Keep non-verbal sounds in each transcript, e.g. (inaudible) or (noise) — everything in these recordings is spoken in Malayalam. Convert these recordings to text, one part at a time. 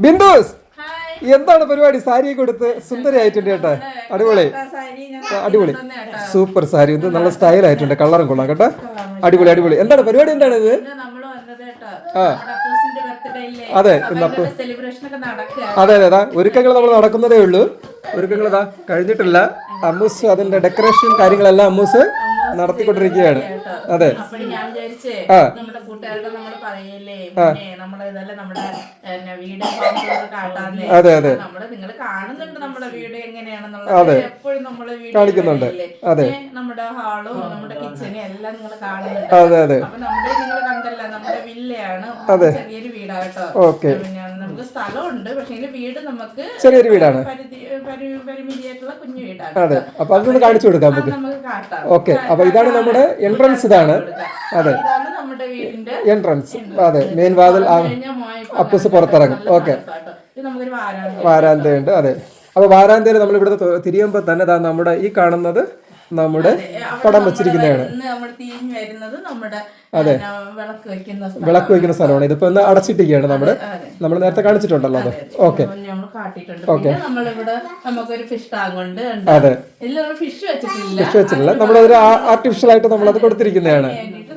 ബിന്ദുസ് എന്താണ് പരിപാടി? സാരിയൊക്കെ കൊടുത്ത് സുന്ദരിയായിട്ടുണ്ട് കേട്ടോ. അടിപൊളി. അടിപൊളി. സൂപ്പർ സാരി. ഇത് നല്ല സ്റ്റൈൽ ആയിട്ടുണ്ട്. കളറും കൊള്ളാം കേട്ടോ. അടിപൊളി അടിപൊളി. എന്താണ് പരിപാടി? എന്താണ് ഇത്? ആ. അതെ. അതെ അതെ അതാ. ഒരുക്കങ്ങൾ നമ്മൾ നടക്കുന്നതേ ഉള്ളൂ. ഒരുക്കങ്ങൾ അതാ കഴിഞ്ഞിട്ടില്ല. അമ്മൂസ് അതിന്റെ ഡെക്കറേഷൻ കാര്യങ്ങളെല്ലാം അമ്മൂസ് നടത്തിക്കൊണ്ടിരിക്കുകയാണ്. അതെ. ഞാൻ വിചാരിച്ചേ ആ. നമ്മുടെ കൂട്ടുകാരുടെ നമ്മൾ പറയല്ലേ പിന്നെ നമ്മൾ ഇതല്ലേ നമ്മുടെ പിന്നെ വീട് കാട്ടാന്നേ. അതെ അതെ. നമ്മൾ നിങ്ങൾ കാണുന്നുണ്ട് നമ്മുടെ വീട് എങ്ങനെയാണെന്നുള്ളത്. അതെ. എപ്പോഴും നമ്മൾ വീഡിയോ കാണിക്കുന്നുണ്ട്. അതെ. നമ്മുടെ ഹാളും നമ്മുടെ കിച്ചനും എല്ലാം നിങ്ങൾ കാണുന്നുണ്ട്. അതെ അതെ. അപ്പൊ നമ്മുടെ നിങ്ങൾ കണ്ടല്ല നമ്മുടെ വില്ലയാണ്. ചെറിയൊരു വീടാട്ടോ ഓക്കെ. നമുക്ക് സ്ഥലമുണ്ട് പക്ഷെ വീട് നമുക്ക് ചെറിയൊരു വീടാണ്. പരിമിതിയായിട്ടുള്ള കുഞ്ഞു വീടാണ് അതെ. അപ്പൊ അതൊന്ന് കാണിച്ചു കൊടുക്കാം നമുക്ക്. ഓക്കെ. അപ്പൊ ഇതാണ് നമ്മുടെ എൻട്രൻസ് ഇതാണ്. അതെ. എൻട്രൻസ് അതെ. മെയിൻ വാതിൽ അപ്പുസ് പുറത്തിറങ്ങും. ഓക്കെ. വാരാന്തയുണ്ട് അതെ. അപ്പൊ വാരാന്തയിൽ നമ്മൾ ഇവിടെ തിരിയുമ്പോൾ തന്നെ ദാ നമ്മുടെ ഈ കാണുന്നത് നമ്മുടെ പടം വെച്ചിരിക്കുന്നതാണ്. അതെ. നമ്മൾ വിളക്ക് വെക്കുന്ന സ്ഥലമാണ്. ഇതിപ്പോ ഒന്ന് അടച്ചിട്ടിരിക്കുകയാണ് നമ്മുടെ നമ്മൾ നേരത്തെ കാണിച്ചിട്ടുണ്ടല്ലോ അത്. ഓക്കെ. നമ്മൾ ഉണ്ട് അതെ. ഫിഷ് വെച്ചിട്ടില്ല. ഫിഷ് വെച്ചിട്ടില്ല നമ്മളതൊരു ആർട്ടിഫിഷ്യൽ ആയിട്ട് നമ്മൾ അത് കൊടുത്തിരിക്കുന്നതാണ്. നമ്മൾ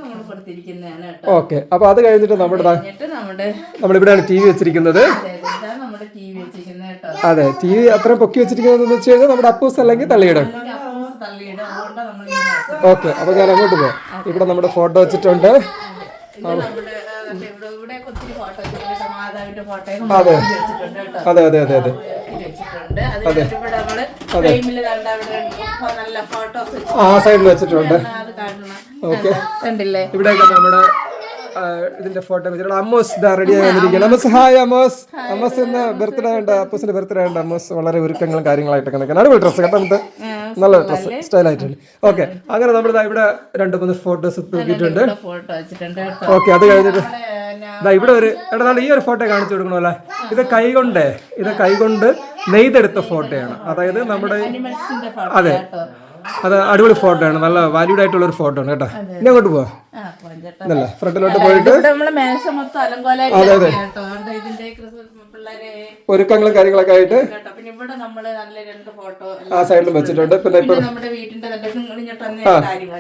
കൊടുത്തിരിക്കുന്നതാണ് കേട്ടോ. ഓക്കെ അപ്പൊ അത് കഴിഞ്ഞിട്ട് നമ്മുടെ നമ്മുടെ നമ്മളിവിടെയാണ് ടി വി വെച്ചിരിക്കുന്നത്. അതെ, നമ്മുടെ ടി വി വെച്ചിരിക്കുന്നത് കേട്ടോ. അതെ ടി വി അത്രയും പൊക്കി വെച്ചിരിക്കുന്നത് വെച്ച് കഴിഞ്ഞാൽ നമ്മുടെ അപ്പൂസ് അല്ലെങ്കിൽ തള്ളിയിടും. ഓക്കെ അപ്പൊ ഞാൻ അങ്ങോട്ട് പോവാം. ഇവിടെ നമ്മുടെ ഫോട്ടോ വെച്ചിട്ടുണ്ട്. അതെ. അതെ അതെ അതെ അതെ. അതെ അത്. ആ സൈഡിൽ വെച്ചിട്ടുണ്ട്. ഓക്കെ. കണ്ടില്ലേ? ഇവിടെയൊക്കെ നമ്മുടെ ഇതിന്റെ ഫോട്ടോ വെച്ചിട്ടുണ്ട് അമ്മോസ് ഇതാ റെഡി ആയി വന്നിരിക്കുകയാണ്. അമ്മസ് ഹായ് അമ്മോസ്. അമ്മസ് ഇന്ന് ബർത്ത്ഡേ ഉണ്ട് അപ്പൂസിന്റെ ബർത്ത്ഡേ ഉണ്ട് അമ്മോസ് വളരെ ഒരുക്കങ്ങളും കാര്യങ്ങളായിട്ടൊക്കെ നിൽക്കണം അടിപൊളി ഡ്രസ്സ് കേട്ടോ നമുക്ക് നല്ല ഡ്രസ്സ് സ്റ്റൈൽ ആയിട്ടുണ്ട്. ഓക്കെ അങ്ങനെ നമ്മൾ ദാ ഇവിടെ രണ്ട് മൂന്ന് ഫോട്ടോസ് തൂക്കിയിട്ടുണ്ട് ഓക്കെ അത് കഴിഞ്ഞിട്ട് ഇതാ ഇവിടെ ഒരു എടാ ഈ ഒരു ഫോട്ടോ കാണിച്ചു കൊടുക്കണമല്ലേ ഇത് കൈകൊണ്ട് ഇത് കൈകൊണ്ട് നെയ്തെടുത്ത ഫോട്ടോയാണ് അതായത് നമ്മുടെ അതെ. അത് അടിപൊളി ഫോട്ടോ ആണ്. നല്ല വാല്യൂഡ് ആയിട്ടുള്ള ഒരു ഫോട്ടോ ആണ് കേട്ടോ. ഇനി അങ്ങോട്ട് പോവാ. ഫ്രണ്ടിലോട്ട് പോയിട്ട് അതെ നമ്മളെ ഒരുക്കങ്ങളും കാര്യങ്ങളൊക്കെ ആയിട്ട് പിന്നെ ഇവിടെ നമ്മൾ നല്ല രണ്ട് ഫോട്ടോ ആ സൈഡിൽ വെച്ചിട്ടുണ്ട്. പിന്നെ ഇപ്പൊ നമ്മുടെ കാര്യം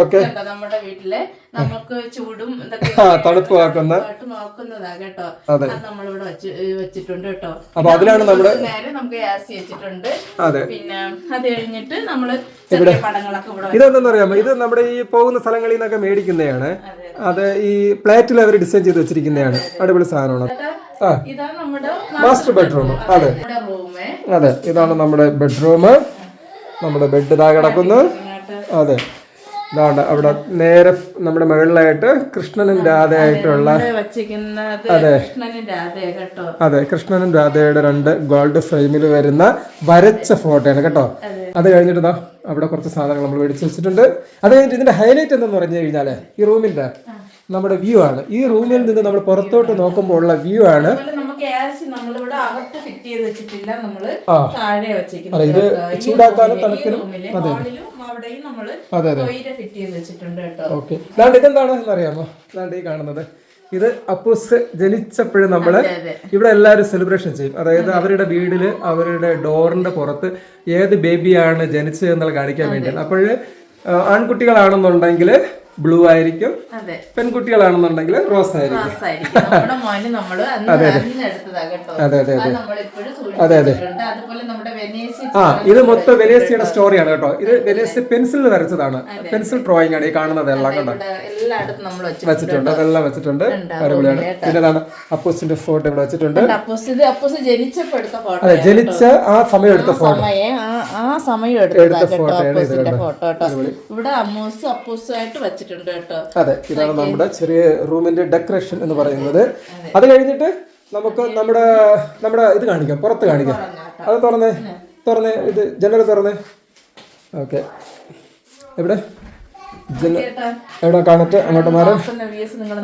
ഓക്കെ. നമ്മുടെ വീട്ടിലെ? നമുക്ക് ചൂടും ഇതൊക്കെ ആ തണുപ്പ് ആക്കുന്ന. ആയിട്ട് കേട്ടോ. അതെ. നമ്മളിവിടെ വെച്ച് വെച്ചിട്ടുണ്ട് കേട്ടോ. അപ്പൊ അതിലാണ് നമ്മുടെ നേരെ നമുക്ക് യാസി വെച്ചിട്ടുണ്ട് അതെ. പിന്നെ അത് കഴിഞ്ഞിട്ട് നമ്മൾ ഇവിടെ ഇതെന്താ അറിയാമോ ഇത് നമ്മുടെ ഈ പോകുന്ന സ്ഥലങ്ങളിൽ നിന്നൊക്കെ മേടിക്കുന്നതാണ്. അത് ഈ പ്ലേറ്റിൽ അവർ ഡിസൈൻ ചെയ്ത് വെച്ചിരിക്കുന്നതാണ്. അടിപൊളി സാധനമാണ്. ഇതാണ് നമ്മുടെ മാസ്റ്റർ ബെഡ്റൂം അതെ. അതെ. ഇതാണ് നമ്മുടെ ബെഡ്റൂം നമ്മുടെ ബെഡ് ഇതാ കിടക്കുന്നു. അതെ. ഇതാണ് അവിടെ നേരെ നമ്മുടെ മുകളിലായിട്ട് കൃഷ്ണനും രാധയായിട്ടുള്ള അതെ. അതെ കൃഷ്ണനും രാധയുടെ രണ്ട് ഗോൾഡ് ഫ്രെയിമിൽ വരുന്ന വരച്ച ഫോട്ടോയാണ് കേട്ടോ. അത്. കഴിഞ്ഞിട്ട് അവിടെ കുറച്ച് സാധനങ്ങൾ നമ്മൾ മേടിച്ച് വെച്ചിട്ടുണ്ട്. അത് കഴിഞ്ഞിട്ട് ഇതിന്റെ ഹൈലൈറ്റ് എന്തെന്ന് പറഞ്ഞു കഴിഞ്ഞാൽ ഈ റൂമിന്റെ നമ്മുടെ വ്യൂ ആണ്. ഈ റൂമിൽ നിന്ന് നമ്മൾ പുറത്തോട്ട് നോക്കുമ്പോൾ ഉള്ള വ്യൂ ആണ്. താഴെ ഇത് ചൂടാക്കാനും തണുപ്പിനും അതെ. അതെ അതെ. ഓക്കെ. ദാണ്ട് ഇതെന്താണെന്ന് അറിയാമോ ദാണ്ട് ഈ കാണുന്നത്. ഇത് അപ്പൂസ് ജനിച്ചപ്പോഴും നമ്മൾ ഇവിടെ എല്ലാവരും സെലിബ്രേഷൻ ചെയ്യും. അതായത് അവരുടെ വീടിൽ അവരുടെ ഡോറിന്റെ പുറത്ത് ഏത് ബേബിയാണ് ജനിച്ചത് എന്നുള്ള കാണിക്കാൻ വേണ്ടിയാണ്. അപ്പോഴ് ആൺകുട്ടികളാണെന്നുണ്ടെങ്കിൽ ബ്ലൂ ആയിരിക്കും. പെൺകുട്ടികളാണെന്നുണ്ടെങ്കിൽ റോസ് ആയിരിക്കും. അതെ അതെ. അതെ അതെ അത്. ആ ഇത് മൊത്തം വെനേസിയുടെ സ്റ്റോറിയാണ് കേട്ടോ. ഇത് വെനേസി പെൻസിൽ വരച്ചതാണ്. പെൻസിൽ ഡ്രോയിങ് ആണ് ഈ കാണുന്നത് എല്ലാം കണ്ടോ? വെച്ചിട്ടുണ്ട്. അതെല്ലാം വെച്ചിട്ടുണ്ട്. അടിപൊളിയാണ്. പിന്നെ അപ്പോസിന്റെ അപ്പൂസിന്റെ ഫോട്ടോ ഇവിടെ വെച്ചിട്ടുണ്ട്. അതെ ജനിച്ച ആ സമയം എടുത്ത ഫോട്ടോ ആ സമയം എടുത്ത. ഫോട്ടോ ഇവിടെ അമ്മൂസ് അപ്പൂസുമായിട്ട് വെച്ചിട്ടുണ്ട്. കേട്ടോ. അതെ ഇതാണ് നമ്മുടെ ചെറിയ റൂമിന്റെ ഡെക്കറേഷൻ എന്ന് പറയുന്നത്. അത്. കഴിഞ്ഞിട്ട് നമുക്ക് നമ്മുടെ നമ്മുടെ ഇത് കാണിക്കാം പുറത്ത് കാണിക്കാം. അത് തുറന്നേ തുറന്നേ ഇത് ജനൽ തുറന്നേ. ഓക്കെ. എവിടെ? എവിടെ കാണട്ടെ അങ്ങോട്ട് മാറാം.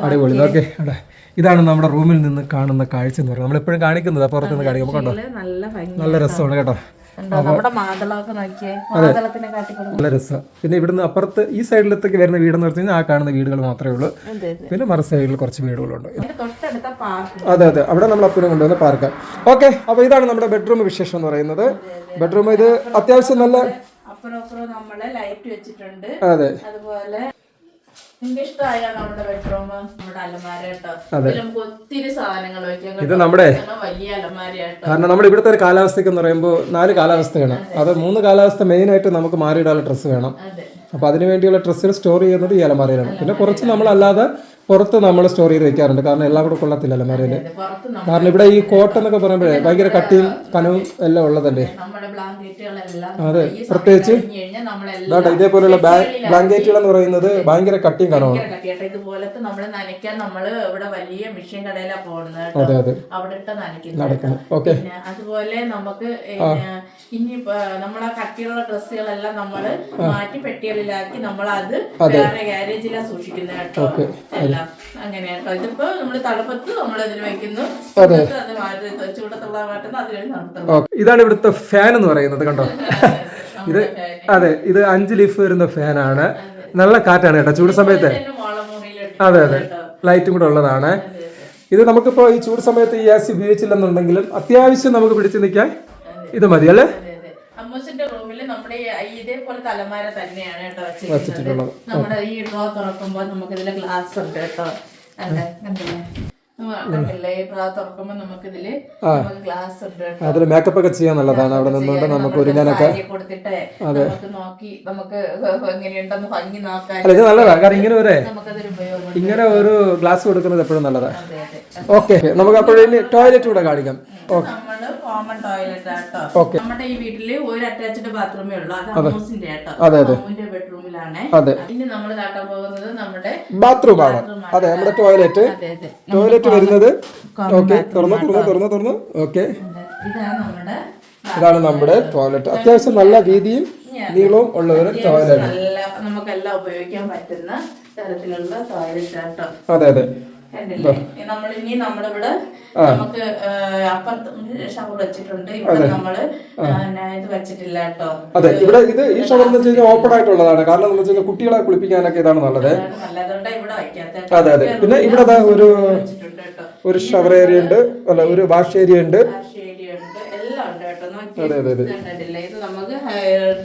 അടിപൊളി. ഓക്കെ അവിടെ. ഇതാണ് നമ്മുടെ റൂമിൽ നിന്ന് കാണുന്ന കാഴ്ച എന്ന് പറയുന്നത്. നമ്മളെപ്പോഴും കാണിക്കുന്നത് പുറത്ത് നിന്ന് കാണിക്കുമ്പോൾ കണ്ടോ? നല്ല രസമാണ് കേട്ടോ. നല്ല രസമാണ് പിന്നെ ഇവിടുന്ന് അപ്പുറത്ത് ഈ സൈഡിലത്തേക്ക് വരുന്ന വീടെന്ന് പറഞ്ഞു കഴിഞ്ഞാൽ ആ കാണുന്ന വീടുകൾ മാത്രമേ ഉള്ളൂ. പിന്നെ മറു സൈഡിൽ കുറച്ച് വീടുകളുണ്ട്. അതെ അതെ. അവിടെ നമ്മൾ അപ്പുറം കൊണ്ടുവന്ന് പാർക്ക്. ഓക്കെ അപ്പോൾ ഇതാണ് നമ്മുടെ ബെഡ്റൂം വിശേഷം എന്ന് പറയുന്നത്. ബെഡ്റൂം ഇത് അത്യാവശ്യം നല്ല അപ്പുറം നമ്മൾ ലൈറ്റ് വെച്ചിട്ടുണ്ട്. അതെ. അതുപോലെ ഇത് നമ്മുടെ കാരണം നമ്മുടെ ഇവിടുത്തെ ഒരു കാലാവസ്ഥയ്ക്ക് എന്ന് പറയുമ്പോൾ നാല് കാലാവസ്ഥയാണ്. അത്. മൂന്ന് കാലാവസ്ഥ മെയിനായിട്ട് നമുക്ക് മാറിയിടാനുള്ള ഡ്രസ്സ് വേണം. അതെ. അപ്പോൾ അതിന് വേണ്ടിയുള്ള ഡ്രസ്സുകൾ സ്റ്റോർ ചെയ്യുന്നത് ഈ അലമാരയിലാണ്. പിന്നെ കുറച്ച് നമ്മളല്ലാതെ പുറത്ത് നമ്മൾ സ്റ്റോർ ചെയ്ത് വെക്കാറുണ്ട്. കാരണം എല്ലാം കൂടെ കൊള്ളത്തില്ല അല്ലേ അതെ, പുറത്ത് കാരണം ഇവിടെ ഈ കോട്ടൺ എന്നൊക്കെ പറയുമ്പോഴേ ഭയങ്കര കട്ടിയും കനവും എല്ലാം ഉള്ളതല്ലേ? അതെ, പ്രത്യേകിച്ച് വേണ്ട ഇതേപോലെയുള്ള ബ്ലാങ്കറ്റുകൾ എന്ന് പറയുന്നത് ഭയങ്കര കട്ടിയും കനവും. ഭയങ്കര ഇതുപോലത്തെ നമ്മൾ നനയ്ക്കാൻ നമ്മൾ ഇവിടെ വലിയ പോകുന്നത് അതെ അതെ. നടക്കണം ഓക്കെ അതുപോലെ നമുക്ക് ഇനി നമ്മളെ കട്ടിയുള്ള ഡ്രസ്സുകളെല്ലാം നമ്മൾ മാറ്റി പെട്ടികളിലാക്കി നമ്മൾ അത്. വേറെ സൂക്ഷിക്കുന്നത് കേട്ടോ. ഇതിപ്പോ നമ്മൾ നമ്മൾ വെക്കുന്നു. ചൂടത്ത് അത് മാറ്റി ചൂടത്തുള്ള മാറ്റുന്നു അത് കഴിഞ്ഞ് നടത്തുന്നു. ഇതാണ് ഇവിടുത്തെ ഫാൻ എന്ന് പറയുന്നത് കണ്ടോ? ഇത് അതെ ഇത് അഞ്ച് ലീഫ് വരുന്ന ഫാനാണ് നല്ല കാറ്റാണ് കേട്ടോ ചൂട് സമയത്ത്. അതെ അതെ. ലൈറ്റും കൂടെ ഉള്ളതാണ്. ഇത് നമുക്കിപ്പോൾ ഈ ചൂട് സമയത്ത് ഈ ആസി ഉപയോഗിച്ചില്ലെന്നുണ്ടെങ്കിലും അത്യാവശ്യം നമുക്ക് പിടിച്ചു നിൽക്കാൻ ഇത് മതി അല്ലേ. അമ്മൂസിന്റെ റൂമിൽ നമ്മുടെ ഈ ഇതേപോലെ തലമാര തന്നെയാണ് കേട്ടോ വെച്ചിട്ടുള്ളത്. നമ്മുടെ ഈ ഡ്രോ തുറക്കുമ്പോ നമുക്ക് ഇതിലെ ഗ്ലാസ് ഉണ്ട് കേട്ടോ. അതെ കണ്ടില്ലേ അതിൽ മേക്കപ്പ് ഒക്കെ ചെയ്യാൻ നല്ലതാണ്. അവിടെ നിന്നുകൊണ്ട് നമുക്ക് ഒരുങ്ങാനൊക്കെ അതെ. (laughs) അല്ല ഇത് നല്ലതാണ് കാരണം ഇങ്ങനെ ഒരു ഇങ്ങനെ ഒരു ഗ്ലാസ് കൊടുക്കുന്നത് എപ്പോഴും നല്ലതാണ് ഓക്കെ നമുക്ക് അപ്പോഴും ടോയ്ലറ്റ് കൂടെ കാണിക്കാം. ഓക്കെ കോമൺ ടോയ്ലറ്റ് ആട്ടോ. നമ്മുടെ ഈ വീട്ടിൽ ഒരു അറ്റാച്ച്ഡ് ബാത്റൂമേ ഉള്ളൂ. അത് അമ്മൂസിന്റെ ആട്ടോ ബെഡ്റൂമിലാണ് ഇനി നമ്മൾ കാട്ടാൻ പോകുന്നത് ബാത്റൂം ആണ് അതെ. നമ്മുടെ ടോയ്ലറ്റ് ടോയ്ലറ്റ് വരുന്നത്. ഓക്കെ തുറന്നു തുറന്നു തുറന്നു തുറന്നു. ഓക്കെ. ഇതാണ് നമ്മുടെ ടോയ്ലറ്റ്. അത്യാവശ്യം നല്ല വീതിയും നീളവും ഉള്ള ഒരു ടോയ്ലറ്റ്. നമുക്കെല്ലാം ഉപയോഗിക്കാൻ പറ്റുന്ന തരത്തിലുള്ള ടോയ്ലറ്റ് അതെ അതെ. കണ്ടില്ലേ? നമ്മളിനി നമ്മളിവിടെ നമുക്ക് അപ്പുറത്ത് ഷവർ വെച്ചിട്ടുണ്ട്. ഇവിടെ നമ്മൾ ഇത് വെച്ചിട്ടില്ല കേട്ടോ. അതെ ഇവിടെ ഇത് ഈ ഷവർ എന്ന് വെച്ചാൽ കഴിഞ്ഞാൽ ഓപ്പൺ ആയിട്ടുള്ളതാണ്. കാരണം എന്ന് വെച്ചാൽ കുട്ടികളെ കുളിപ്പിക്കാനൊക്കെ ഇതാണ് നല്ലത്. അതെ അതെ. പിന്നെ ഇവിടെ ഒരു ഒരു ഷവർ ഏരിയ ഉണ്ട്. അല്ല ഒരു വാഷ് ഏരിയ ഉണ്ട്. അതെ അതെ അതെ.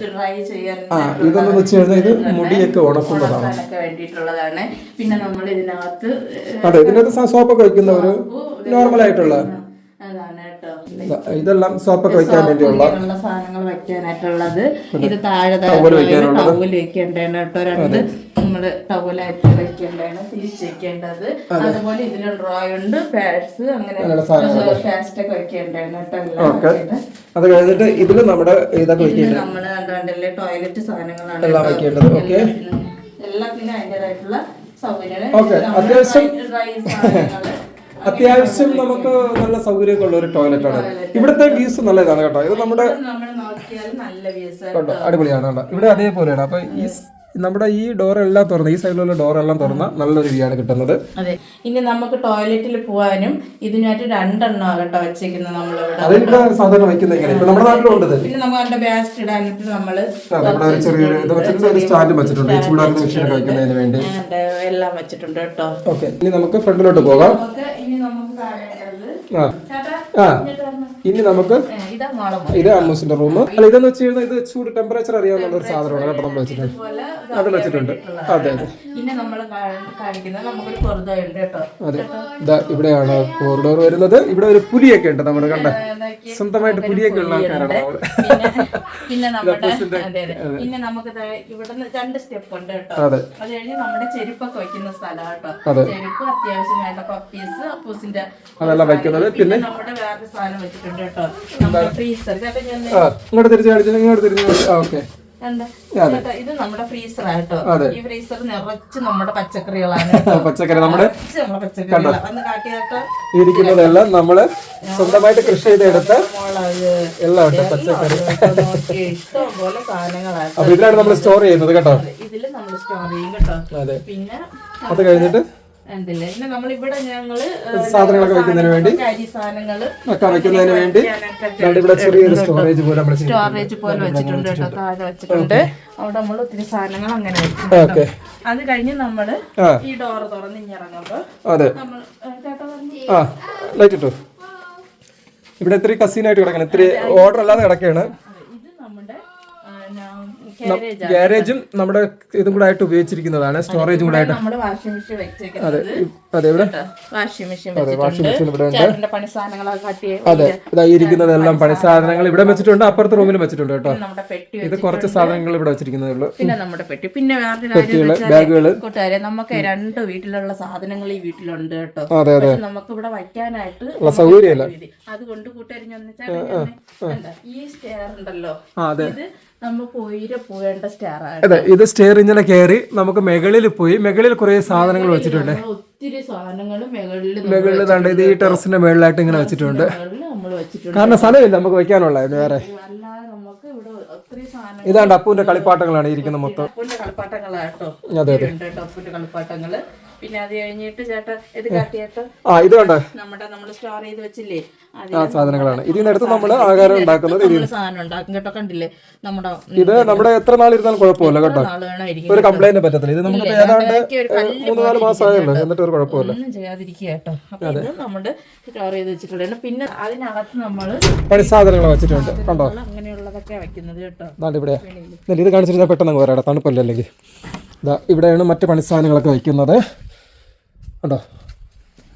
ഡ്രൈ ചെയ്യാൻ ആ ഇതെന്ന് വെച്ച് കഴിഞ്ഞാൽ ഇത് മുടിയൊക്കെ ഉണക്കുന്നതാണ്. വേണ്ടിയിട്ടുള്ളതാണ്. പിന്നെ നമ്മൾ ഇതിനകത്ത് അതെ ഇതിനകത്ത് സോപ്പൊക്കെ വയ്ക്കുന്ന ഒരു നോർമൽ ആയിട്ടുള്ള ഇതെല്ലാം സോപ്പൊക്കെ വെക്കാൻ വേണ്ടിയുള്ള സാധനങ്ങൾ വെക്കാനായിട്ടുള്ളത് ഇത് താഴെ. ടവൽ വെക്കേണ്ടതാണ് കേട്ടോ. രണ്ട് നമ്മൾ ടവലായിട്ട് വെക്കേണ്ടതാണ് തിരിച്ച് വെക്കേണ്ടത് അതുപോലെ ഇതിന് ഡ്രോയ് ഉണ്ട് പാഡ്സ് അങ്ങനെ ഫാസ്റ്റ് ഒക്കെ വെക്കേണ്ടതാണ് കേട്ടോ അത് കഴിഞ്ഞിട്ട് ഇതിൽ നമ്മുടെ ഇതൊക്കെ നമ്മൾ കണ്ടല്ലേ ടോയ്ലറ്റ് സാധനങ്ങളാണ് എല്ലാം വെക്കേണ്ടത്. ഓക്കെ. എല്ലാത്തിനും അതിന്റെതായിട്ടുള്ള സൗകര്യങ്ങൾ. (laughs) അത്യാവശ്യം- നമുക്ക് നല്ല സൗകര്യമൊക്കെ ഉള്ള ഒരു ടോയ്ലറ്റ് ആണ്. ഇവിടുത്തെ വ്യൂസ് നല്ല ഇതാണ് കേട്ടോ. ഇത് നമ്മുടെ നമ്മൾ അടിപൊളിയാണ് കേട്ടോ ഇവിടെ അതേപോലെയാണ്. അപ്പൊ ഈ നമ്മുടെ ഈ ഡോറെല്ലാം തുറന്ന് ഈ സൈഡിലുള്ള ഡോറെല്ലാം തുറന്ന നല്ലൊരു വ്യൂ ആണ് കിട്ടുന്നത്. അതെ. ഇനി നമുക്ക് ടോയ്ലറ്റിൽ പോവാനും ഇതിനായിട്ട് രണ്ടെണ്ണം കേട്ടോ വെച്ചേക്കുന്നത് നമ്മളിവിടെ. അതിലിവിടെ സാധാരണ ഇങ്ങനെ? ഇപ്പൊ നമ്മുടെ ഇത്. പിന്നെ നമുക്ക് അതിന്റെ ബാസ്റ്റ് ഇടാനായിട്ട് നമ്മൾ ആ, നമ്മുടെ ഒരു ചെറിയൊരു ഇത് വെച്ചിട്ട് ഒരു സ്റ്റാൻഡും വെച്ചിട്ടുണ്ട്. ഈ ചൂടാക്കുന്ന മെഷീനൊക്കെ വെക്കുന്നതിന് വേണ്ടി. അതിന്റെ എല്ലാം വെച്ചിട്ടുണ്ട് കേട്ടോ. ഓക്കെ. ഇനി നമുക്ക് ഫ്രണ്ടിലോട്ട് പോകാം. നമുക്ക് ഇനി നമുക്ക് ആ. ഇനി നമുക്ക് ഇതാ അമ്മൂസിന്റെ റൂം അല്ല ഇതെന്ന് വെച്ച് കഴിഞ്ഞാൽ ഇത് ചൂട് ടെമ്പറേച്ചർ അറിയാവുന്ന ഒരു സാധനമാണ് കേട്ടോ നമ്മൾ വെച്ചിട്ടുണ്ട് അത് വെച്ചിട്ടുണ്ട്. അതെ അതെ. അതെ. ഇതാ ഇവിടെയാണ് കോറിഡോർ വരുന്നത്. ഇവിടെ ഒരു പുലിയൊക്കെ ഉണ്ട് നമ്മുടെ കണ്ട? സ്വന്തമായിട്ട് പുലിയൊക്കെ ഉള്ള ആൾക്കാരാണ് നമ്മൾ. പിന്നെ നമ്മുടെ അതെ അതെ. പിന്നെ നമുക്ക് ദേ ഇവിടുന്ന് രണ്ട് സ്റ്റെപ്പ് ഉണ്ട് കേട്ടോ. അത്. കഴിഞ്ഞ് നമ്മുടെ ചെരുപ്പൊക്കെ വെക്കുന്ന സ്ഥലം കേട്ടോ. ചെരുപ്പ് അത്യാവശ്യം വേണ്ട പപ്പീസ് അപ്പൂസിന്റെ അതെല്ലാം വെക്കുന്നത് പിന്നെ ഇങ്ങോട്ട് തിരിച്ചു കാണിച്ചു? ഇങ്ങോട്ട് തിരിച്ചു ഓക്കെ. ഇത് നമ്മുടെ ഫ്രീസർ അതെ. ഈ ഫ്രീസർ നിറച്ച് നമ്മുടെ പച്ചക്കറികളാണ് പച്ചക്കറി. നമ്മുടെ ഇരിക്കുന്നതെല്ലാം നമ്മൾ സ്വന്തമായിട്ട് കൃഷി ചെയ്തെടുത്ത് എല്ലാം ഉണ്ട് പച്ചക്കറി ഇഷ്ടം പോലെ സാധനങ്ങളാട്ടോ അപ്പൊ ഇതിലാണ് നമ്മൾ സ്റ്റോർ ചെയ്യുന്നത് കേട്ടോ? ഇതിൽ നമ്മൾ സ്റ്റോർ ചെയ്യും കേട്ടോ. അതെ. പിന്നെ അത് കഴിഞ്ഞിട്ട് പിന്നെ നമ്മളിവിടെ ഞങ്ങൾ സാധനങ്ങളൊക്കെ വെക്കുന്നതിന് വേണ്ടി അരി സാധനങ്ങൾ ഒക്കെ വെക്കുന്നതിന് വേണ്ടി ഇവിടെ ചെറിയൊരു സ്റ്റോറേജ് പോലെ നമ്മൾ സ്റ്റോറേജ് പോലെ വെച്ചിട്ടുണ്ട് കേട്ടോ താഴെ വെച്ചിട്ടുണ്ട്. അവിടെ നമ്മൾ ഒത്തിരി സാധനങ്ങൾ അങ്ങനെ വെച്ചിട്ടുണ്ട് അത് കഴിഞ്ഞ് നമ്മൾ ഈ ഡോർ തുറന്ന് ഇറങ്ങുമ്പോ അതെ. നമ്മൾ ചേട്ടാ പറഞ്ഞു. ആ ലൈറ്റ് ഇട്ടു. ഇവിടെ ഇത്തിരി കസീനായിട്ട് കിടക്കണം. ഇത്തിരി ഓർഡർ അല്ലാതെ കിടക്കുകയാണ്. ഇത് നമ്മുടെ ഗ്യാരേജും നമ്മുടെ ഇതും കൂടെ ആയിട്ട് ഉപയോഗിച്ചിരിക്കുന്നതാണ് സ്റ്റോറേജും കൂടെ ആയിട്ട് വാഷിംഗ് മെഷീൻ വെച്ചേക്കുന്നത് അതെ അതെ ഇവിടെ? വാഷിംഗ് മെഷീൻ വാഷിംഗ് മെഷീൻ ഇവിടെ ഉണ്ട്. അതെ ഇതായി ഇരിക്കുന്നതെല്ലാം പണി സാധനങ്ങൾ ഇവിടെ വെച്ചിട്ടുണ്ട്. അപ്പുറത്തെ റൂമിലും വെച്ചിട്ടുണ്ട് കേട്ടോ. ഇത് കുറച്ച് സാധനങ്ങൾ ഇവിടെ വെച്ചിരിക്കുന്നതേ ഉള്ളൂ. പിന്നെ നമ്മുടെ പെട്ടി. പിന്നെ വെച്ചാൽ ബാഗുകൾ. കൂട്ടുകാരെ നമുക്ക് രണ്ട് വീട്ടിലുള്ള സാധനങ്ങൾ ഈ വീട്ടിലുണ്ട് കേട്ടോ. അതെ അതെ. നമുക്ക് ഇവിടെ വയ്ക്കാനായിട്ട് സൗകര്യമല്ല. ഇത്. അതുകൊണ്ട് കൂട്ടുകാരി ഈ സ്റ്റെയർ ഉണ്ടല്ലോ. അതെ. ഇത് അതെ ഇത് സ്റ്റെയർ ഇങ്ങനെ കയറി നമുക്ക് മുകളിൽ പോയി മുകളിൽ കുറെ സാധനങ്ങൾ വെച്ചിട്ടുണ്ട്. ഒത്തിരി സാധനങ്ങൾ മുകളിൽ ഇത് ഈ ടെറസിന്റെ മുകളിലായിട്ട് ഇങ്ങനെ വെച്ചിട്ടുണ്ട്. കാരണം സ്ഥലമില്ല നമുക്ക് വെക്കാനുള്ള വേറെ. ഇതാണ്ട് അപ്പൂന്റെ കളിപ്പാട്ടങ്ങളാണ് ഇരിക്കുന്നത് മൊത്തം. അപ്പൂന്റെ കളിപ്പാട്ടങ്ങളാട്ടോ അതെ പിന്നെ അത് കഴിഞ്ഞിട്ട് ചേട്ടാ ഇത് കാട്ടിയേട്ടോ ആ ഇത് കണ്ടോ നമ്മുടെ നമ്മൾ സ്റ്റോർ ചെയ്ത് വെച്ചില്ലേ? ആ സാധനങ്ങളാണ്. ഇതിനടുത്ത് നമ്മൾ ആഹാരം ഉണ്ടാക്കുന്നത് ഇത് സാധനം ഉണ്ടാക്കും കേട്ടോ കണ്ടില്ലേ? നമ്മുടെ ഇത് നമ്മുടെ എത്ര നാളിരുന്നാലും കുഴപ്പമില്ല കേട്ടോ. ഒരു കംപ്ലൈന്റ് പറ്റത്തില്ല. ഇത് നമുക്ക് ഏതാണ്ട് മൂന്ന് നാല് മാസമായല്ലോ എന്നിട്ട് ഒരു കുഴപ്പമില്ല. ഒന്നും ചെയ്യാതിരിക്കുക കേട്ടോ. അപ്പൊ ഇത് നമ്മുടെ സ്റ്റോർ ചെയ്ത് വെച്ചിട്ടുണ്ട് പിന്നെ അതിനകത്ത് നമ്മൾ പണി സാധനങ്ങൾ വെച്ചിട്ടുണ്ട് കണ്ടോ? അങ്ങനെയുള്ളതൊക്കെ വെക്കുന്നത് കേട്ടോ. ഇവിടെ. ഇത് കാണിച്ചിരുന്ന പെട്ടെന്ന് പോരാടാ തണുപ്പല്ലേ അല്ലെങ്കിൽ ഇവിടെയാണ് മറ്റു പണി സാധനങ്ങളൊക്കെ വയ്ക്കുന്നത്. കണ്ടോ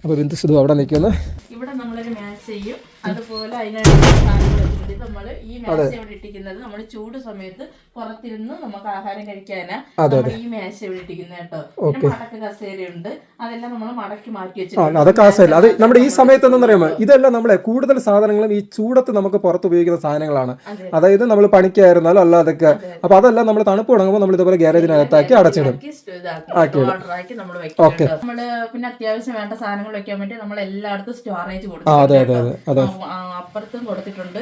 അപ്പോൾ ബിന്ദു സിധു അവിടെ നിൽക്കുന്നു. ഇവിടെ നമ്മളൊരു മാച്ച് ചെയ്യും. അതുപോലെ അതിനായിട്ട് സാധനങ്ങൾ വെച്ചിട്ടുണ്ട് ഇത് നമ്മൾ ഈ മേശ ഇവിടെ ഇട്ടിരിക്കുന്നത്. നമ്മൾ ചൂട് സമയത്ത് പുറത്തിരുന്ന് നമുക്ക് ആഹാരം കഴിക്കാനാ നമ്മൾ ഈ മേശ ഇവിടെ ഇട്ടിരിക്കുന്നത് കേട്ടോ. പിന്നെ മടക്ക് കസേരയുണ്ട് അതെല്ലാം നമ്മൾ മടക്കി മാറ്റി വെച്ചിട്ടുണ്ട്. അതൊക്കെ ആശയമില്ല അത് നമ്മുടെ ഈ സമയത്ത് എന്താണെന്ന് ഇതെല്ലാം നമ്മളെ കൂടുതൽ സാധനങ്ങളും ഈ ചൂടത്ത് നമുക്ക് പുറത്ത് ഉപയോഗിക്കുന്ന സാധനങ്ങളാണ്. അതായത് നമ്മൾ പണിക്കായിരുന്നാലും അല്ലാതൊക്കെ അപ്പൊ അതെല്ലാം നമ്മൾ തണുപ്പ് തുടങ്ങുമ്പോൾ നമ്മൾ ഇതുപോലെ ഗ്യാരേജിനകത്താക്കി അടച്ചിടും. ഓക്കെ. നമ്മൾ പിന്നെ അത്യാവശ്യം വേണ്ട സാധനങ്ങൾ വെക്കാൻ വേണ്ടി നമ്മൾ എല്ലായിടത്തും സ്റ്റോറേജ് കൊടുക്കും അപ്പുറത്തും കൊടുത്തിട്ടുണ്ട്.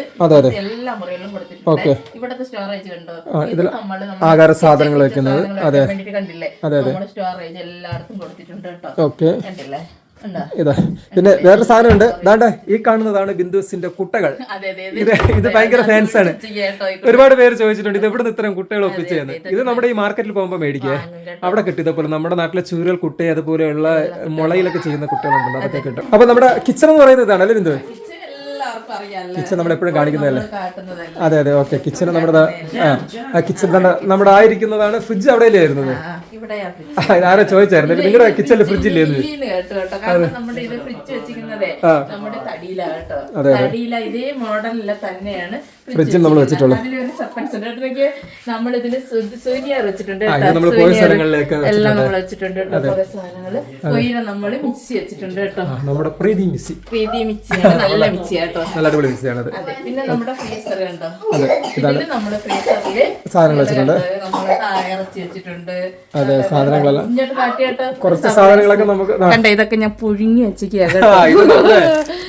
എല്ലാ മുറികളിലും കൊടുത്തിട്ടുണ്ട്. ഇവിടത്തെ സ്റ്റോറേജ് കണ്ടോ? ഇത് നമ്മൾ ആഹാര സാധനങ്ങൾ വെക്കുന്നത്. അതെ. കണ്ടില്ലേ? നമ്മൾ സ്റ്റോറേജ് എല്ലായിടത്തും കൊടുത്തിട്ടുണ്ട് കേട്ടോ. ഓക്കെ കണ്ടില്ലേ? ഇതാ. പിന്നെ വേറൊരു സാധനം ഉണ്ട് ദാണ്ട ഈ കാണുന്നതാണ് ബിന്ദുസിന്റെ കുട്ടകൾ. (laughs) ഇത് ഇത് ഭയങ്കര ഫാൻസ് ആണ്. ഒരുപാട് പേര് ചോദിച്ചിട്ടുണ്ട് ഇത് എവിടെ നിന്ന് ഇത്രയും കുട്ടികൾ ഒപ്പിച്ചതെന്ന് ഇത് നമ്മുടെ ഈ മാർക്കറ്റിൽ പോകുമ്പോൾ മേടിക്കുക അവിടെ കിട്ടും ഇതേപോലെ നമ്മുടെ നാട്ടിലെ ചൂരൽ കുട്ടി അതുപോലെയുള്ള മുളയിലൊക്കെ ചെയ്യുന്ന കുട്ടികളുണ്ടല്ലോ അതൊക്കെ കിട്ടും. അപ്പൊ നമ്മുടെ കിച്ചൺ എന്ന് പറയുന്നത് ഇതാണ് അല്ലേ ബിന്ദു? കിച്ചൺ നമ്മൾ എപ്പോഴും കാണിക്കുന്നതല്ലേ? അതെ അതെ ഓക്കെ കിച്ചൺ നമ്മുടെ ആ കിച്ചൺ തന്നെ നമ്മുടെ ആയിരിക്കുന്നതാണ് ഫ്രിഡ്ജ് അവിടെയല്ലേ ആയിരുന്നത് ആരാ ചോദിച്ചായിരുന്നു? നിങ്ങളുടെ കിച്ചണിൽ ഫ്രിഡ്ജ് ഇല്ലേ എന്ന് കേട്ടോ കേട്ടോ കാരണം നമ്മുടെ ഇത് തന്നെയാണ് ഫ്രിഡ്ജും നമ്മൾ വെച്ചിട്ടുള്ളത് നമ്മൾ ഇതിൽ സൂര്യർ വെച്ചിട്ടുണ്ട് എല്ലാം നമ്മൾ വെച്ചിട്ടുണ്ട് കേട്ടോ സാധനങ്ങൾ. മിക്സി വെച്ചിട്ടുണ്ട് കേട്ടോ. നമ്മുടെ പ്രീതി മിസ്സി പ്രീതി മിക്സിയാണ് നല്ല മിക്സി കേട്ടോ. നല്ല അടിപൊളി മിസ്സിയാണത് അതെ. പിന്നെ നമ്മുടെ ഫ്രീസർ കണ്ടോ? അതെ നമ്മുടെ ഫ്രീസറിൽ സാധനങ്ങൾ വെച്ചിട്ടുണ്ട്. നമ്മുടെ വെച്ചിട്ടുണ്ട്. അതെ സാധനങ്ങളെല്ലാം. ഇങ്ങോട്ട് കുറച്ച് സാധനങ്ങളൊക്കെ നമുക്ക് കണ്ട ഇതൊക്കെ ഞാൻ പുഴുങ്ങി വെച്ചിരിക്കുക ആ, ഇത് നമ്മുടെ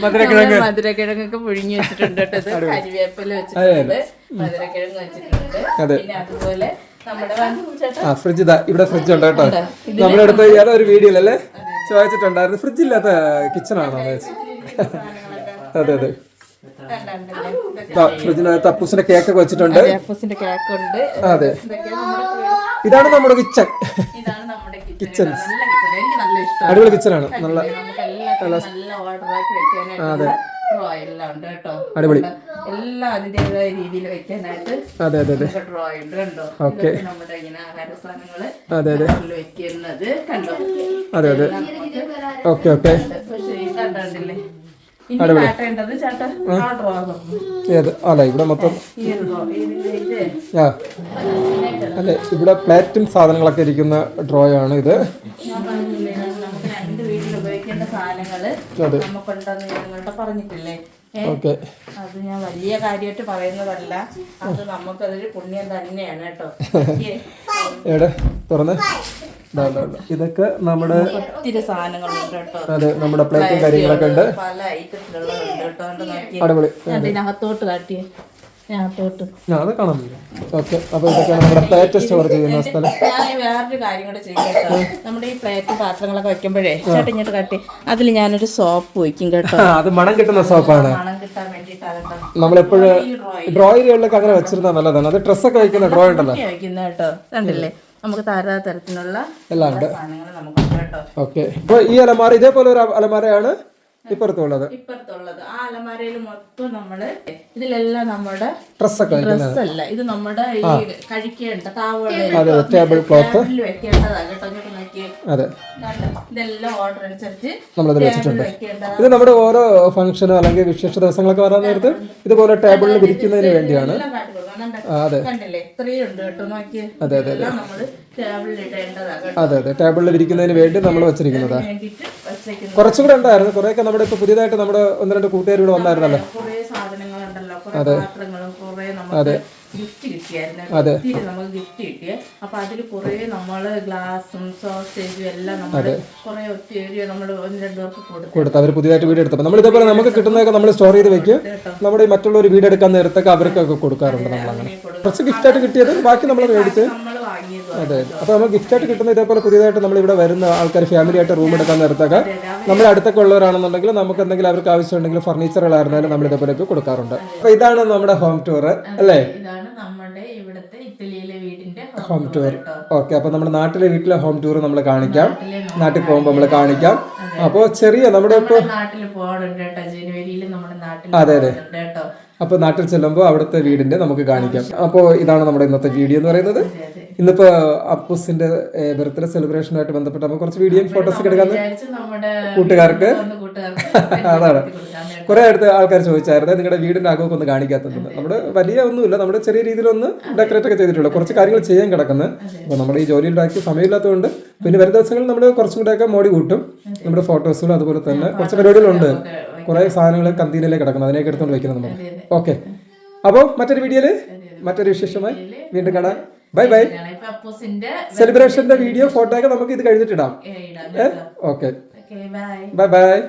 മധുരക്കിഴങ്ങ്. മധുരക്കിഴങ്ങൊക്കെ പുഴുങ്ങി വെച്ചിട്ടുണ്ട് കേട്ടോ. ഇത് കരിവേപ്പില വെച്ചിട്ടുണ്ട്. മധുരക്കിഴങ്ങ് വെച്ചിട്ടുണ്ട്. പിന്നെ അതുപോലെ ആ ഫ്രിഡ്ജ് ഇതാ ഇവിടെ ഫ്രിഡ്ജ് ഉണ്ട് കേട്ടോ. നമ്മുടെ അടുത്ത് ഏതോ ഒരു അല്ലേ ചോദിച്ചിട്ടുണ്ടായിരുന്നു. ഫ്രിഡ്ജ് ഇല്ലാത്ത കിച്ചൺ ആണോ എന്ന് ചോദിച്ചു. അതെ അതെ. ഫ്രിഡ്ജിനകത്ത് അപ്പൂസിന്റെ കേക്ക് വെച്ചിട്ടുണ്ട്. അപ്പൂസിന്റെ കേക്ക് ഉണ്ട് അതെ ഇതാണ് നമ്മുടെ കിച്ചൺ. കിച്ചൺ. അടിപൊളി കിച്ചണാണ്. നല്ല കേട്ടോ. അടിപൊളി. എല്ലാം അതിന്റെതായ രീതിയിൽ വെക്കാനായിട്ട് അതെ അതെ അതെ. ഓക്കെ. നമ്മുടെ ഇങ്ങനെ ആഹാര സാധനങ്ങൾ അതെ അതെ. വെക്കുന്നത് കണ്ടോ? അതെ അതെ. Okay okay. പക്ഷേ കണ്ടില്ലേ? ഏത്? അല്ല ഇവിടെ മൊത്തം ആ. അല്ലെ ഇവിടെ പ്ലേറ്റും സാധനങ്ങളൊക്കെ ഇരിക്കുന്ന ഡ്രോയാണ് ആണ് ഇത്. പറഞ്ഞിട്ടില്ലേ? ഓക്കെ. അത് ഞാൻ വലിയ കാര്യമായിട്ട് പറയുന്നതല്ല. അത് നമുക്കതൊരു പുണ്യം തന്നെയാണ് കേട്ടോ. (laughs) എവിടെ? തുറന്ന്. ഇതൊക്കെ നമ്മുടെ ഒത്തിരി സാധനങ്ങളുണ്ട് കേട്ടോ. അതെ നമ്മുടെ പ്ലേറ്റും കാര്യങ്ങളൊക്കെ ഉണ്ട്. അടിപൊളി. ആ അത് കാണാൻ ഓക്കെ അപ്പോൾ ഇതൊക്കെയാണ് നമ്മുടെ പ്ലേറ്റ് സ്റ്റോർ ചെയ്യുന്ന സ്ഥലം. ഞാൻ വേറൊരു കാര്യം കൂടെ ചെയ്യും നമ്മുടെ ഈ പ്ലേറ്റ് പാത്രങ്ങളൊക്കെ വെക്കുമ്പോഴേ ചേട്ടൻ ഇങ്ങോട്ട് കാട്ടി. അതിൽ ഞാനൊരു സോപ്പ് വയ്ക്കും കേട്ടോ. അത് മണം കിട്ടുന്ന സോപ്പാണ് നമ്മളെപ്പോഴും ഈ ഡ്രോയിൽ അങ്ങനെ വെച്ചിരുന്നാൽ നല്ലതാണ്. അത് ഡ്രസ്സൊക്കെ വയ്ക്കുന്ന ഡ്രോ ഉണ്ടല്ലോ. വെക്കുന്ന കേട്ടോ. കണ്ടില്ലേ? നമുക്ക് താരതാ തരത്തിലുള്ള എല്ലാം ഉണ്ട്. സാധനങ്ങൾ നമുക്കുണ്ട് കേട്ടോ. ഓക്കെ അപ്പോൾ ഈ അലമാര ഇതേപോലെ ഒരു അലമാരയാണ്. ഇപ്പുറത്തുള്ളത്. ഇപ്പുറത്തുള്ളത്. ആ അലമാരയിൽ മൊത്തം നമ്മൾ ഇതിലെല്ലാം നമ്മുടെ ഡ്രസ്സൊക്കെ വയ്ക്കുന്നത് ഡ്രസ് അല്ല ഇത് നമ്മുടെ ഈ കഴിക്കേണ്ട അതെ ടേബിൾ ക്ലോത്ത് അതെ. കണ്ടോ? ഇതെല്ലാം ഓർഡർ അനുസരിച്ച് നമ്മളത് വെച്ചിട്ടുണ്ട്. ഇത് നമ്മുടെ ഓരോ ഫംഗ്ഷനോ അല്ലെങ്കിൽ വിശേഷ ദിവസങ്ങളൊക്കെ വരാൻ നേരത്ത് ഇതുപോലെ ടേബിളിൽ വിരിക്കുന്നതിന് വേണ്ടിയാണ്. അതെ. കണ്ടില്ലേ? ഇത്രയും ഉണ്ട് കേട്ടോ നോക്കിയേ. അതെ അതെ എല്ലാം ടേബിളിൽ ഇടേണ്ടതാ കേട്ടോ. അതെ അതെ. ടേബിളിൽ വിരിക്കുന്നതിന് വേണ്ടി നമ്മൾ വെച്ചിരിക്കുന്നതാ. വച്ചേക്കുന്നത് കുറച്ചുകൂടെ ഉണ്ടായിരുന്നു. ഒക്കെ നമ്മുടെ ഇപ്പൊ പുതിയതായിട്ട് നമ്മുടെ ഒന്ന് രണ്ട് കൂട്ടുകാർ ഇവിടെ വന്നായിരുന്നല്ലോ. കുറേ സാധനങ്ങളുണ്ടല്ലോ. കുറേ പാത്രങ്ങളും കുറേ നമുക്ക് ഗിഫ്റ്റ് കിട്ടിയായിരുന്നു. ഒത്തിരി നമുക്ക് ഗിഫ്റ്റ് കിട്ടിയേ അപ്പൊ അതിൽ കുറേ നമ്മൾ ഗ്ലാസും സോസേജും എല്ലാം നമ്മൾ കുറേ ഒത്തിരി നമ്മൾ ഒന്ന് രണ്ടു പേർക്ക് കൊടുത്തു. കൊടുത്ത് അവർ പുതിയതായിട്ട് വീട് എടുത്തപ്പോൾ നമ്മൾ ഇതേപോലെ നമുക്ക് കിട്ടുന്നതൊക്കെ നമ്മൾ സ്റ്റോർ ചെയ്ത് വെക്കും. നമ്മുടെ ഈ മറ്റുള്ളവർ വീട് എടുക്കാൻ നേരത്തൊക്കെ അവർക്കൊക്കെ കൊടുക്കാറുണ്ട് നമ്മൾ അങ്ങനെ കുറച്ച് ഗിഫ്റ്റായിട്ട് കിട്ടിയത് ബാക്കി നമ്മൾ മേടിച്ച് നമ്മൾ അതെ. അപ്പോൾ നമ്മൾ ഗിഫ്റ്റായിട്ട് കിട്ടുന്ന ഇതേപോലെ പുതിയതായിട്ട് നമ്മൾ ഇവിടെ വരുന്ന ആൾക്കാർ ഫാമിലി ആയിട്ട് റൂം എടുക്കാൻ നേരത്തൊക്കെ നമ്മുടെ അടുത്തൊക്കെ ഉള്ളവരാണെന്നുണ്ടെങ്കിൽ നമുക്ക് എന്തെങ്കിലും അവർക്ക് ആവശ്യമുണ്ടെങ്കിൽ ഫർണിച്ചറുകളായിരുന്നാലും നമ്മൾ ഇതേപോലെ കൊടുക്കാറുണ്ട്. അപ്പോൾ ഇതാണ് നമ്മുടെ ഹോം ടൂർ അല്ലേ? ഹോം ടൂർ ഓക്കെ അപ്പോൾ നമ്മുടെ നാട്ടിലെ വീട്ടിലെ ഹോം ടൂർ നമ്മൾ കാണിക്കാം. നാട്ടിൽ പോകുമ്പോൾ നമ്മൾ കാണിക്കാം. അപ്പോൾ ചെറിയ നമ്മുടെ ഇപ്പോൾ നാട്ടിൽ കേട്ടോ. ജനുവരിയിൽ നമ്മുടെ നാട്ടിൽ അതെ അതെ. അപ്പൊ അപ്പോൾ നാട്ടിൽ ചെല്ലുമ്പോൾ അവിടുത്തെ വീടിന്റെ നമുക്ക് കാണിക്കാം. അപ്പോൾ ഇതാണ് നമ്മുടെ ഇന്നത്തെ വീഡിയോ എന്ന് പറയുന്നത്. ഇന്നിപ്പോ അപ്പൂസിന്റെ ബർത്ത്ഡേ സെലിബ്രേഷനുമായിട്ട് ബന്ധപ്പെട്ട് നമുക്ക് കുറച്ച് വീഡിയോ ഫോട്ടോസ് ഒക്കെ എടുക്കാൻ കൂട്ടുകാർക്ക്. (laughs) അതാണ്. കുറെ അടുത്ത് ആൾക്കാർ ചോദിച്ചായിരുന്നു നിങ്ങളുടെ വീടിന്റെ അകമൊക്കെ ഒന്ന് കാണിക്കാത്തത് നമ്മുടെ വലിയ ഒന്നുമില്ല നമ്മുടെ ചെറിയ രീതിയിൽ ഒന്ന് ഡെക്കറേറ്റ് ഒക്കെ ചെയ്തിട്ടുള്ളൂ. കുറച്ച് കാര്യങ്ങൾ ചെയ്യാൻ കിടക്കുന്നത് അപ്പോൾ നമ്മുടെ ഈ ജോലിയിൽ ഉണ്ടാക്കി സമയമില്ലാത്തതുകൊണ്ട് പിന്നെ വരും ദിവസങ്ങളിൽ നമ്മൾ കുറച്ചും കൂടെയൊക്കെ മോടി കൂട്ടും. നമ്മുടെ ഫോട്ടോസുകൾ അതുപോലെ തന്നെ കുറച്ച് പരിപാടികളുണ്ട്. കുറെ സാധനങ്ങൾ കന്തീനിലേക്ക് കിടക്കുന്നത് അതിനെയൊക്കെ എടുത്തുകൊണ്ട് വെക്കുന്നത് നമ്മൾ. ഓക്കെ. അപ്പോൾ മറ്റൊരു വീഡിയോയിൽ മറ്റൊരു വിശേഷമായി വീണ്ടും കാണാം. ബൈ ബൈ സെലിബ്രേഷന്റെ വീഡിയോ ഫോട്ടോ ഒക്കെ നമുക്ക് ഇത് കഴിഞ്ഞിട്ടിടാം ഓക്കെ ബൈ ബൈ